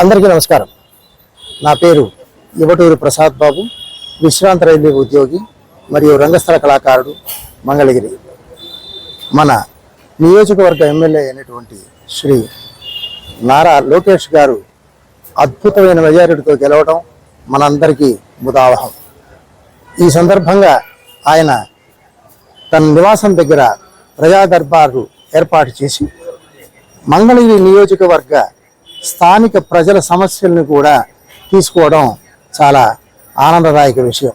అందరికీ నమస్కారం. నా పేరు యువటూరు ప్రసాద్ బాబు విశ్రాంత రైల్వే ఉద్యోగి మరియు రంగస్థల కళాకారుడు మంగళగిరి. మన నియోజకవర్గ ఎమ్మెల్యే అయినటువంటి శ్రీ నారా లోకేష్ గారు అద్భుతమైన మెజారిటీతో గెలవడం మనందరికీ ముదావహం. ఈ సందర్భంగా ఆయన తన నివాసం దగ్గర ప్రజా దర్బారు ఏర్పాటు చేసి మంగళగిరి నియోజకవర్గ స్థానిక ప్రజల సమస్యలను కూడా తీసుకోవడం చాలా ఆనందదాయక విషయం.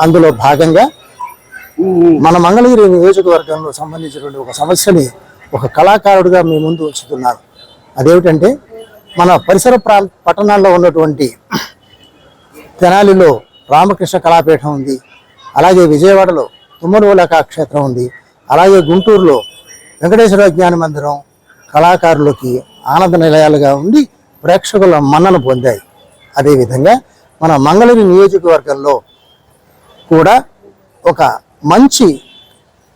అందులో భాగంగా మన మంగళగిరి నియోజకవర్గంలో సంబంధించినటువంటి ఒక సమస్యని ఒక కళాకారుడిగా మీ ముందు ఉంచుతున్నాను అదేమిటంటే మన పరిసర ప్రా పట్టణాల్లో ఉన్నటువంటి తెనాలిలో రామకృష్ణ కళాపీఠం ఉంది. అలాగే విజయవాడలో తుమ్మరువుల కళాక్షేత్రం ఉంది. అలాగే గుంటూరులో వెంకటేశ్వర జ్ఞాన మందిరం కళాకారులకి ఆనంద నిలయాలుగా ఉండి ప్రేక్షకుల మన్నన పొందాయి. అదేవిధంగా మన మంగళగిరి నియోజకవర్గంలో కూడా ఒక మంచి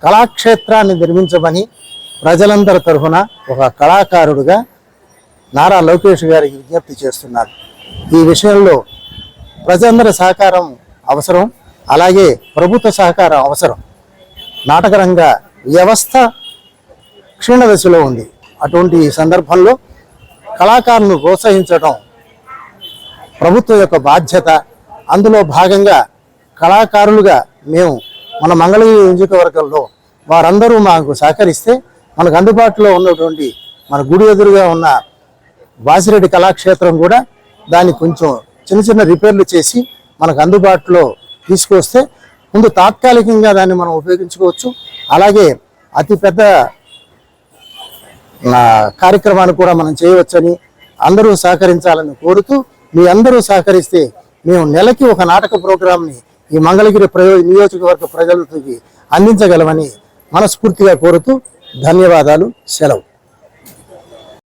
కళాక్షేత్రాన్ని నిర్మించమని ప్రజలందరి తరఫున ఒక కళాకారుడుగా నారా లోకేష్ గారికి విజ్ఞప్తి చేస్తున్నారు. ఈ విషయంలో ప్రజలందరి సహకారం అవసరం అలాగే ప్రభుత్వ సహకారం అవసరం. నాటకరంగ వ్యవస్థ క్షీణ దశలో ఉంది. అటువంటి ఈ సందర్భంలో కళాకారులను ప్రోత్సహించడం ప్రభుత్వం యొక్క బాధ్యత. అందులో భాగంగా కళాకారులుగా మేము మన మంగళగిరి నియోజకవర్గంలో వారందరూ మాకు సహకరిస్తే మనకు అందుబాటులో ఉన్నటువంటి మన గుడి ఎదురుగా ఉన్న వాసిరెడ్డి కళాక్షేత్రం కూడా దాన్ని కొంచెం చిన్న చిన్న రిపేర్లు చేసి మనకు అందుబాటులో తీసుకొస్తే ముందు తాత్కాలికంగా దాన్ని మనం ఉపయోగించుకోవచ్చు. అలాగే అతిపెద్ద కార్యక్రమాన్ని కూడా మనం చేయవచ్చని అందరూ సహకరించాలని కోరుతూ మీ అందరూ సహకరిస్తే మేము నెలకి ఒక నాటక ప్రోగ్రాంని ఈ మంగళగిరి ప్రయో నియోజకవర్గ ప్రజలకి అందించగలమని మనస్ఫూర్తిగా కోరుతూ ధన్యవాదాలు సెలవు.